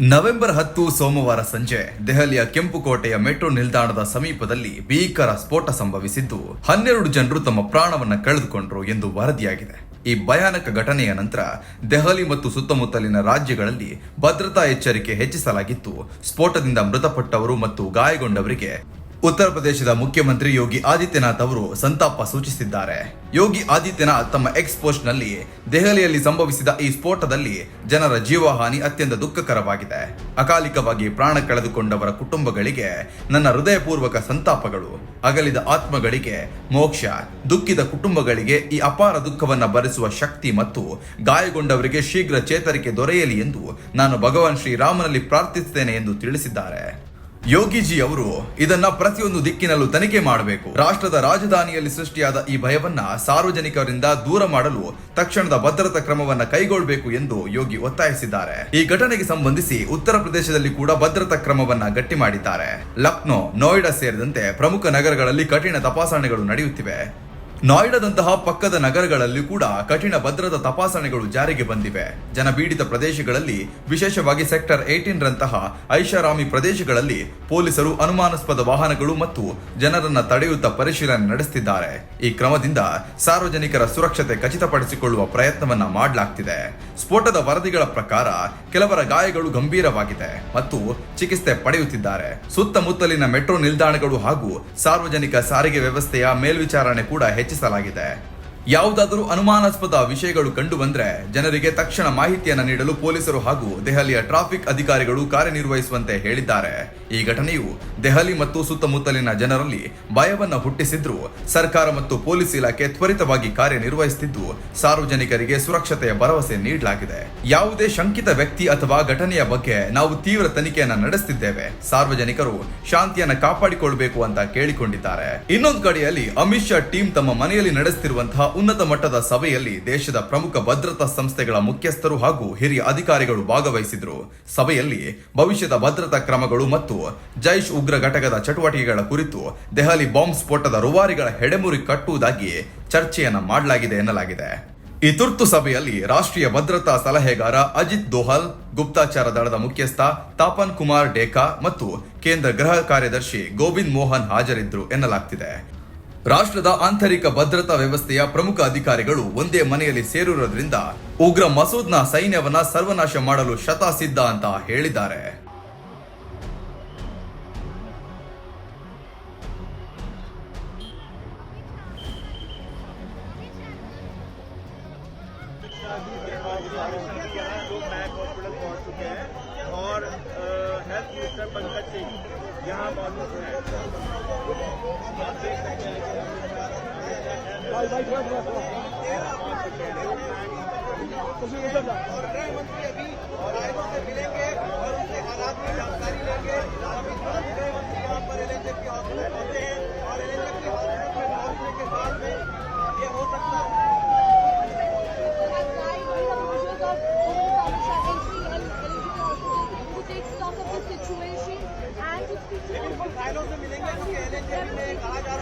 November ಹತ್ತು ಸೋಮವಾರ ಸಂಜೆ ದೆಹಲಿಯ ಕೆಂಪುಕೋಟೆಯ ಮೆಟ್ರೋ ನಿಲ್ದಾಣದ ಸಮೀಪದಲ್ಲಿ ಭೀಕರ ಸ್ಫೋಟ ಸಂಭವಿಸಿದ್ದು ಹನ್ನೆರಡು ಜನರು ತಮ್ಮ ಪ್ರಾಣವನ್ನು ಕಳೆದುಕೊಂಡರು ಎಂದು ವರದಿಯಾಗಿದೆ. ಈ ಭಯಾನಕ ಘಟನೆಯ ನಂತರ ದೆಹಲಿ ಮತ್ತು ಸುತ್ತಮುತ್ತಲಿನ ರಾಜ್ಯಗಳಲ್ಲಿ ಭದ್ರತಾ ಎಚ್ಚರಿಕೆ ಹೆಚ್ಚಿಸಲಾಗಿತ್ತು. ಸ್ಫೋಟದಿಂದ ಮೃತಪಟ್ಟವರು ಮತ್ತು ಗಾಯಗೊಂಡವರಿಗೆ ಉತ್ತರ ಪ್ರದೇಶದ ಮುಖ್ಯಮಂತ್ರಿ ಯೋಗಿ ಆದಿತ್ಯನಾಥ್ ಅವರು ಸಂತಾಪ ಸೂಚಿಸಿದ್ದಾರೆ. ಯೋಗಿ ಆದಿತ್ಯನಾಥ್ ತಮ್ಮ ಎಕ್ಸ್ ಪೋಸ್ಟ್ನಲ್ಲಿ ದೆಹಲಿಯಲ್ಲಿ ಸಂಭವಿಸಿದ ಈ ಸ್ಫೋಟದಲ್ಲಿ ಜನರ ಜೀವಹಾನಿ ಅತ್ಯಂತ ದುಃಖಕರವಾಗಿದೆ. ಅಕಾಲಿಕವಾಗಿ ಪ್ರಾಣ ಕಳೆದುಕೊಂಡವರ ಕುಟುಂಬಗಳಿಗೆ ನನ್ನ ಹೃದಯಪೂರ್ವಕ ಸಂತಾಪಗಳು. ಅಗಲಿದ ಆತ್ಮಗಳಿಗೆ ಮೋಕ್ಷ ದುಃಖಿದ ಕುಟುಂಬಗಳಿಗೆ ಈ ಅಪಾರ ದುಃಖವನ್ನು ಭರಿಸುವ ಶಕ್ತಿ ಮತ್ತು ಗಾಯಗೊಂಡವರಿಗೆ ಶೀಘ್ರ ಚೇತರಿಕೆ ದೊರೆಯಲಿ ಎಂದು ನಾನು ಭಗವಾನ್ ಶ್ರೀರಾಮನಲ್ಲಿ ಪ್ರಾರ್ಥಿಸುತ್ತೇನೆ ಎಂದು ತಿಳಿಸಿದ್ದಾರೆ. ಯೋಗಿಜಿ ಅವರು ಇದನ್ನ ಪ್ರತಿಯೊಂದು ದಿಕ್ಕಿನಲ್ಲೂ ತನಿಖೆ ಮಾಡಬೇಕು. ರಾಷ್ಟ್ರದ ರಾಜಧಾನಿಯಲ್ಲಿ ಸೃಷ್ಟಿಯಾದ ಈ ಭಯವನ್ನ ಸಾರ್ವಜನಿಕರಿಂದ ದೂರ ಮಾಡಲು ತಕ್ಷಣದ ಭದ್ರತಾ ಕ್ರಮವನ್ನ ಕೈಗೊಳ್ಳಬೇಕು ಎಂದು ಯೋಗಿ ಒತ್ತಾಯಿಸಿದ್ದಾರೆ. ಈ ಘಟನೆಗೆ ಸಂಬಂಧಿಸಿ ಉತ್ತರ ಪ್ರದೇಶದಲ್ಲಿ ಕೂಡ ಭದ್ರತಾ ಕ್ರಮವನ್ನ ಗಟ್ಟಿ ಮಾಡಿದ್ದಾರೆ. ಲಕ್ನೋ, ನೋಯ್ಡಾ ಸೇರಿದಂತೆ ಪ್ರಮುಖ ನಗರಗಳಲ್ಲಿ ಕಠಿಣ ತಪಾಸಣೆಗಳು ನಡೆಯುತ್ತಿವೆ. ನೋಯ್ಡಾದಂತಹ ಪಕ್ಕದ ನಗರಗಳಲ್ಲಿ ಕೂಡ ಕಠಿಣ ಭದ್ರತಾ ತಪಾಸಣೆಗಳು ಜಾರಿಗೆ ಬಂದಿವೆ. ಜನಬೀಡಿತ ಪ್ರದೇಶಗಳಲ್ಲಿ, ವಿಶೇಷವಾಗಿ ಸೆಕ್ಟರ್ ಏಟೀನ್ ರಂತಹ ಐಷಾರಾಮಿ ಪ್ರದೇಶಗಳಲ್ಲಿ ಪೊಲೀಸರು ಅನುಮಾನಾಸ್ಪದ ವಾಹನಗಳು ಮತ್ತು ಜನರನ್ನ ತಡೆಯುತ್ತಾ ಪರಿಶೀಲನೆ ನಡೆಸುತ್ತಿದ್ದಾರೆ ಈ ಕ್ರಮದಿಂದ ಸಾರ್ವಜನಿಕರ ಸುರಕ್ಷತೆ ಖಚಿತಪಡಿಸಿಕೊಳ್ಳುವ ಪ್ರಯತ್ನವನ್ನ ಮಾಡಲಾಗ್ತಿದೆ. ಸ್ಫೋಟದ ವರದಿಗಳ ಪ್ರಕಾರ ಕೆಲವರ ಗಾಯಗಳು ಗಂಭೀರವಾಗಿದೆ ಮತ್ತು ಚಿಕಿತ್ಸೆ ಪಡೆಯುತ್ತಿದ್ದಾರೆ. ಸುತ್ತಮುತ್ತಲಿನ ಮೆಟ್ರೋ ನಿಲ್ದಾಣಗಳು ಹಾಗೂ ಸಾರ್ವಜನಿಕ ಸಾರಿಗೆ ವ್ಯವಸ್ಥೆಯ ಮೇಲ್ವಿಚಾರಣೆ ಕೂಡ ಹೆಚ್ಚಿಸಲಾಗಿದೆ ಯಾವುದಾದರೂ ಅನುಮಾನಾಸ್ಪದ ವಿಷಯಗಳು ಕಂಡು ಬಂದರೆ ಜನರಿಗೆ ತಕ್ಷಣ ಮಾಹಿತಿಯನ್ನು ನೀಡಲು ಪೊಲೀಸರು ಹಾಗೂ ದೆಹಲಿಯ ಟ್ರಾಫಿಕ್ ಅಧಿಕಾರಿಗಳು ಕಾರ್ಯನಿರ್ವಹಿಸುವಂತೆ ಹೇಳಿದ್ದಾರೆ. ಈ ಘಟನೆಯು ದೆಹಲಿ ಮತ್ತು ಸುತ್ತಮುತ್ತಲಿನ ಜನರಲ್ಲಿ ಭಯವನ್ನು ಹುಟ್ಟಿಸಿದ್ರು ಸರ್ಕಾರ ಮತ್ತು ಪೊಲೀಸ್ ಇಲಾಖೆ ತ್ವರಿತವಾಗಿ ಕಾರ್ಯನಿರ್ವಹಿಸುತ್ತಿದ್ದು, ಸಾರ್ವಜನಿಕರಿಗೆ ಸುರಕ್ಷತೆಯ ಭರವಸೆ ನೀಡಲಾಗಿದೆ. ಯಾವುದೇ ಶಂಕಿತ ವ್ಯಕ್ತಿ ಅಥವಾ ಘಟನೆಯ ಬಗ್ಗೆ ನಾವು ತೀವ್ರ ತನಿಖೆಯನ್ನು ನಡೆಸುತ್ತಿದ್ದೇವೆ ಸಾರ್ವಜನಿಕರು ಶಾಂತಿಯನ್ನು ಕಾಪಾಡಿಕೊಳ್ಳಬೇಕು ಅಂತ ಕೇಳಿಕೊಂಡಿದ್ದಾರೆ. ಇನ್ನೊಂದು ಕಡೆಯಲ್ಲಿ ಅಮಿತ್ ಶಾ ಟೀಮ್ ತಮ್ಮ ಮನೆಯಲ್ಲಿ ನಡೆಸುತ್ತಿರುವಂತಹ ಉನ್ನತ ಮಟ್ಟದ ಸಭೆಯಲ್ಲಿ ದೇಶದ ಪ್ರಮುಖ ಭದ್ರತಾ ಸಂಸ್ಥೆಗಳ ಮುಖ್ಯಸ್ಥರು ಹಾಗೂ ಹಿರಿಯ ಅಧಿಕಾರಿಗಳು ಭಾಗವಹಿಸಿದ್ರು. ಸಭೆಯಲ್ಲಿ ಭವಿಷ್ಯದ ಭದ್ರತಾ ಕ್ರಮಗಳು ಮತ್ತು ಜೈಷ್ ಉಗ್ರ ಘಟಕದ ಚಟುವಟಿಕೆಗಳ ಕುರಿತು ದೆಹಲಿ ಬಾಂಬ್ ಸ್ಫೋಟದ ರುವಾರಿಗಳ ಹೆಡೆಮುರಿ ಕಟ್ಟುವುದಾಗಿ ಚರ್ಚೆಯನ್ನು ಮಾಡಲಾಗಿದೆ ಎನ್ನಲಾಗಿದೆ. ಈ ತುರ್ತು ಸಭೆಯಲ್ಲಿ ರಾಷ್ಟ್ರೀಯ ಭದ್ರತಾ ಸಲಹೆಗಾರ ಅಜಿತ್ ದೋಹಲ್, ಗುಪ್ತಾಚಾರ ದಳದ ಮುಖ್ಯಸ್ಥ ತಾಪನ್ ಕುಮಾರ್ ಡೇಕಾ ಮತ್ತು ಕೇಂದ್ರ ಗೃಹ ಕಾರ್ಯದರ್ಶಿ ಗೋವಿಂದ್ ಮೋಹನ್ ಹಾಜರಿದ್ರು ಎನ್ನಲಾಗ್ತಿದೆ. ರಾಷ್ಟ್ರದ ಆಂತರಿಕ ಭದ್ರತಾ ವ್ಯವಸ್ಥೆಯ ಪ್ರಮುಖ ಅಧಿಕಾರಿಗಳು ಒಂದೇ ಮನೆಯಲ್ಲಿ ಸೇರಿರೋದ್ರಿಂದ ಉಗ್ರ ಮಸೂದ್ನ ಸೈನ್ಯವನ್ನ ಸರ್ವನಾಶ ಮಾಡಲು ಶತಸಿದ್ಧ ಅಂತ ಹೇಳಿದ್ದಾರೆ. मंत्री अभी रायपुर से मिलेंगे और उनके हालात की जानकारी लेंगे अभी तुरंत गृह पर एल एच के हॉस्पिटल पहुँचे हैं और एल एच के हॉस्पिटल में पहुँचने के बाद में ये हो सकता है फाइलों से मिलेंगे क्योंकि एल एच एफ़ में कहा जा